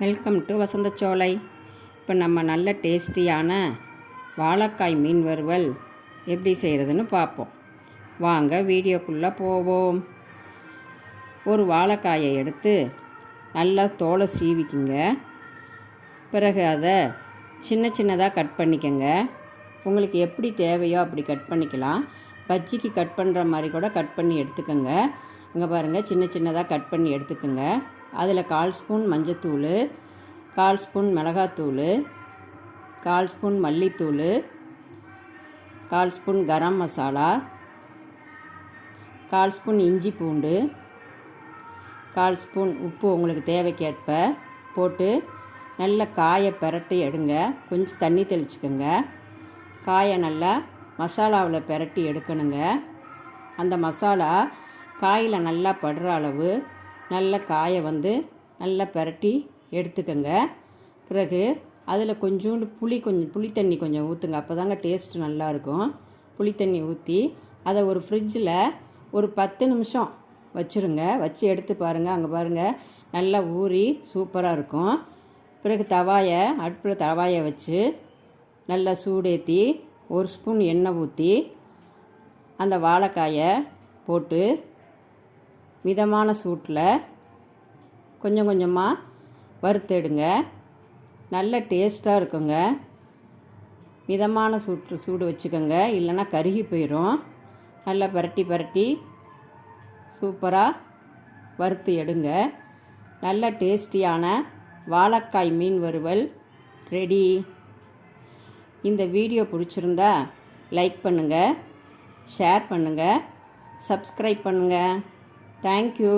Welcome to வசந்தச்சோலை. இப்போ நம்ம நல்ல டேஸ்டியான வாழைக்காய் மீன் வறுவல் எப்படி செய்கிறதுன்னு பார்ப்போம் வாங்க வீடியோக்குள்ளே போவோம். ஒரு வாழைக்காயை எடுத்து நல்லா தோலை சீவிக்குங்க. பிறகு அதை சின்ன சின்னதாக கட் பண்ணிக்கோங்க. உங்களுக்கு எப்படி தேவையோ அப்படி கட் பண்ணிக்கலாம். பஜ்ஜிக்கு கட் பண்ணுற மாதிரி கூட கட் பண்ணி எடுத்துக்கோங்க. இங்கே பாருங்கள் சின்ன சின்னதாக கட் பண்ணி எடுத்துக்கோங்க. அதில் கால் ஸ்பூன் மஞ்சத்தூள் கால் ஸ்பூன் மிளகாத்தூள் கால் ஸ்பூன் மல்லித்தூள் கால் ஸ்பூன் கரம் மசாலா கால் ஸ்பூன் இஞ்சி பூண்டு கால் ஸ்பூன் உப்பு உங்களுக்கு தேவைக்கேற்ப போட்டு நல்ல காயை பெரட்டி எடுங்க. கொஞ்சம் தண்ணி தெளிச்சுக்கோங்க. காயை நல்லா மசாலாவில் பெரட்டி எடுக்கணுங்க. அந்த மசாலா காயில் நல்லா படுற அளவு நல்ல காயை வந்து நல்லா பிரட்டி எடுத்துக்கோங்க. பிறகு அதில் கொஞ்சோண்டு புளி கொஞ்சம் புளி தண்ணி கொஞ்சம் ஊற்றுங்க அப்போ தாங்க டேஸ்ட்டு நல்லாயிருக்கும் புளி தண்ணி ஊற்றி அதை ஒரு ஃப்ரிட்ஜில் ஒரு பத்து நிமிஷம் வச்சுருங்க. வச்சு எடுத்து பாருங்கள் அங்கே பாருங்கள் நல்லா ஊறி சூப்பராக இருக்கும். பிறகு தவாயை அடுப்பில் தவாயை வச்சு நல்லா சூடேற்றி ஒரு ஸ்பூன் எண்ணெய் ஊற்றி அந்த வாழைக்காயை போட்டு மிதமான சூட்டில் கொஞ்சம் கொஞ்சமாக வறுத்தெடுங்க. நல்ல டேஸ்ட்டாக இருக்குங்க. மிதமான சூட்டு சூடு வச்சுக்கோங்க. இல்லைன்னா கருகி போயிடும். நல்லா பரட்டி பரட்டி சூப்பராக வறுத்து எடுங்க. நல்ல டேஸ்டியான வாழைக்காய் மீன் வறுவல் ரெடி. இந்த வீடியோ பிடிச்சிருந்தா லைக் பண்ணுங்கள் ஷேர் பண்ணுங்கள் சப்ஸ்கிரைப் பண்ணுங்கள் ಥ್ಯಾಂಕ್ ಯು